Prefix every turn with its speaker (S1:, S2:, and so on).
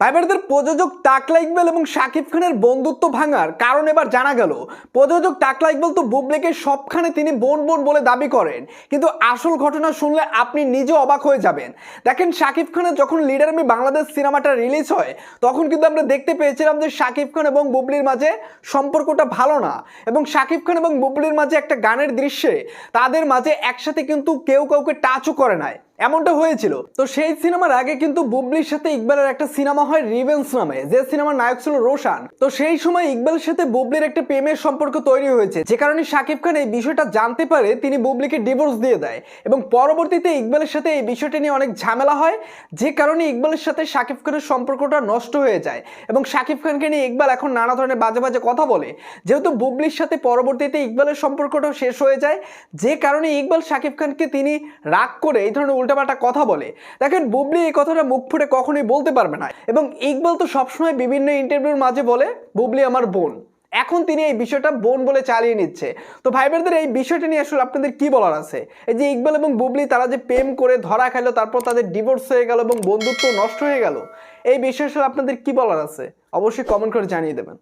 S1: ভাইবারদের প্রযোজক টাকলা ইকবাল এবং শাকিব খানের বন্ধুত্ব ভাঙার কারণ এবার জানা গেল। প্রযোজক টাকলা ইকবাল তো বুবলেকে সবখানে তিনি বোন বোন বলে দাবি করেন। কিন্তু আসল ঘটনা শুনলে আপনি নিজে অবাক হয়ে যাবেন। দেখেন, শাকিব খানের যখন লিডার আমি বাংলাদেশ সিনেমাটা রিলিজ হয়, তখন কিন্তু আমরা দেখতে পেয়েছিলাম যে শাকিব খান এবং বুবলির মাঝে সম্পর্কটা ভালো না। এবং শাকিব খান এবং বুবলির মাঝে একটা গানের দৃশ্যে তাদের মাঝে একসাথে কিন্তু কেউ কাউকে টাচও করে নাই। এমনটা হয়েছিল। তো সেই সিনেমার আগে কিন্তু বুবলির সাথে ইকবালের একটা সিনেমা হয় রিভেন্স নামে, যে সিনেমার নায়ক ছিল রোশান। তো সেই সময় ইকবালের সাথে বুবলির একটা প্রেমের সম্পর্ক তৈরি হয়েছে, যে কারণে শাকিব খান এই বিষয়টা জানতে পারে তিনি বুবলিকে ডিভোর্স দিয়ে দেয় এবং পরবর্তীতে ইকবালের সাথে এই বিষয়টা নিয়ে অনেক ঝামেলা হয়, যে কারণে ইকবালের সাথে শাকিব খানের সম্পর্কটা নষ্ট হয়ে যায় এবং শাকিব খানকে নিয়ে ইকবাল এখন নানা ধরনের বাজে বাজে কথা বলে। যেহেতু বুবলির সাথে পরবর্তীতে ইকবালের সম্পর্কটাও শেষ হয়ে যায়, যে কারণে ইকবাল শাকিব খানকে তিনি রাগ করে এই ধরনের উল্টাপাল্টা কথা বলে। দেখেন, বুবলি এই কথাটা মুখ ফুটে কখনোই বলতে পারবে না। এবং ইকবাল তো সবসময় বিভিন্ন ইন্টারভিউর মাঝে বলে, বুবলি আমার বোন। এখন তিনি এই বিষয়টা বোন বলে চালিয়ে নিচ্ছে। তো ভাই এই বিষয়টা নিয়ে আসলে আপনাদের কি বলার আছে? এই যে ইকবাল এবং বুবলি, তারা যে প্রেম করে ধরা খাইলো, তারপর তাদের ডিভোর্স হয়ে গেল এবং বন্ধুত্ব নষ্ট হয়ে গেল, এই বিষয়ে আসলে আপনাদের কি বলার আছে? অবশ্যই কমেন্ট করে জানিয়ে দেবেন।